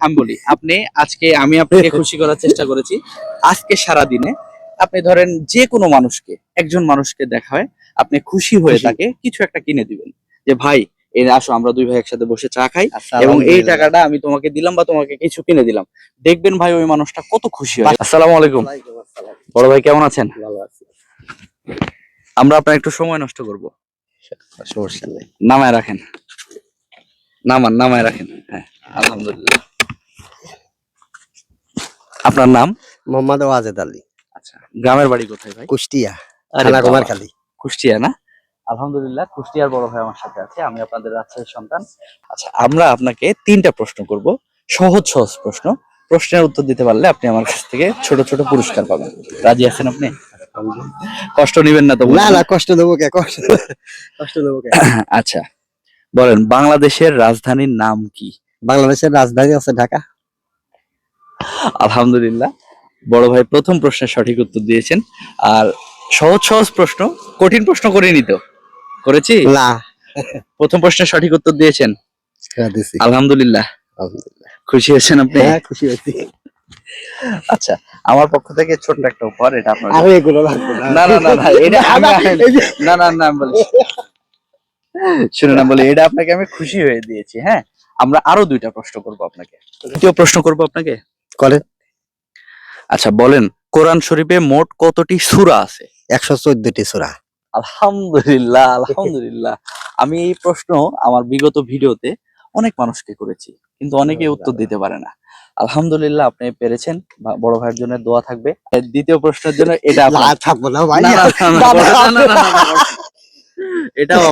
আমি বলি আপনি আজকে আমি আপনাকে খুশি করার চেষ্টা করেছি। আজকে সারা দিনে আপনি ধরেন যে কোনো মানুষকে একজন মানুষকে দেখা হয় আপনি খুশি হয়ে তাকে কিছু একটা কিনে দিবেন। যে ভাই এই আসো আমরা দুই ভাই একসাথে বসে চা খাই আচ্ছা, এবং এই টাকাটা আমি তোমাকে দিলাম বা তোমাকে কিছু কিনে দিলাম। দেখবেন ভাই ওই মানুষটা কত খুশি হয়। আসসালামু আলাইকুম। বড় ভাই কেমন আছেন? ভালো আছি। আমরা আপনার একটু সময় নষ্ট করব। সমস্যা নেই। নামায় রাখেন। নামান নামায় রাখেন। হ্যাঁ। আলহামদুলিল্লাহ। আপনার নাম? মোহাম্মদ ওয়াজেদ আলী। আচ্ছা গ্রামের বাড়ি কোথায় ভাই? কুষ্টিয়া থানা কুমারখালী। কুষ্টিয়া না? আলহামদুলিল্লাহ কুষ্টিয়ার বড় ভাই আমার সাথে আছে আমি আপনাদের রাজশাহীর সন্তান। আচ্ছা আমরা আপনাকে তিনটা প্রশ্ন করব। সহজ সহজ প্রশ্ন। প্রশ্নের উত্তর দিতে পারলে আপনি আমার কাছ থেকে ছোট ছোট পুরস্কার পাবেন। রাজি আছেন আপনি? কষ্ট নেবেন না তো না না কষ্ট দেবো কে? কষ্ট কষ্ট দেবো কে? আচ্ছা বলেন বাংলাদেশের রাজধানীর নাম কি? বাংলাদেশের রাজধানী আছে ঢাকা। আলহামদুলিল্লাহ। বড় ভাই প্রথম প্রশ্নের সঠিক উত্তর দিয়েছেন। আর সহজ সহজ প্রশ্ন কঠিন প্রশ্ন করিনি তো? করেছি? না। প্রথম প্রশ্নের সঠিক উত্তর দিয়েছেন? হ্যাঁ, আলহামদুলিল্লাহ। খুশি হয়েছেন আপনি? হ্যাঁ খুশি হয়েছি। আচ্ছা আমার পক্ষ থেকে ছোট্ট একটা উপহার এটা আপনার আর এগুলো লাগবে না। না না না এটা না, না, না না না বলি শুনুন না বলি এটা আপনাকে আমি খুশি হয়ে দিয়েছি হ্যাঁ? আমরা আরও দুইটা প্রশ্ন করব আপনাকে। দ্বিতীয় প্রশ্ন করব আপনাকে? করে আচ্ছা বলেন কোরআন শরীফে মোট কতটি সূরা আছে একশো চোদ্দটি সুরা আলহামদুলিল্লাহ আলহামদুলিল্লাহ আমি এই প্রশ্ন আমার বিগত ভিডিওতে অনেক মানুষকে করেছি কিন্তু অনেকে উত্তর দিতে পারে না আলহামদুলিল্লাহ আপনি পেরেছেন বড় ভাইয়ের জন্য দোয়া থাকবে দ্বিতীয় প্রশ্নের জন্য এটা থাকব না ভাই এটাও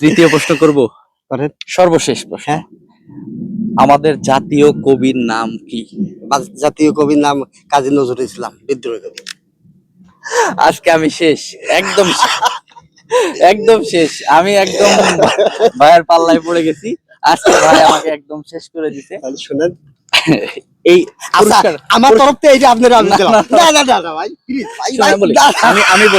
তৃতীয় প্রশ্ন করব সর্বশেষ প্রশ্ন আমাদের জাতীয় কবির নাম কি? জাতীয় কবির নাম কাজী নজরুল ইসলাম বিদ্রোহী কবি। আজকে আমি শেষ একদম একদম শেষ। আমি একদম ভাইয়ের পাল্লায় পড়ে গেছি। আজকে ভাই আমাকে একদম শেষ করে দিতে শুনেন। এই আচ্ছা আমার তরফ থেকে এই যে আপনারা আমি বলি আমি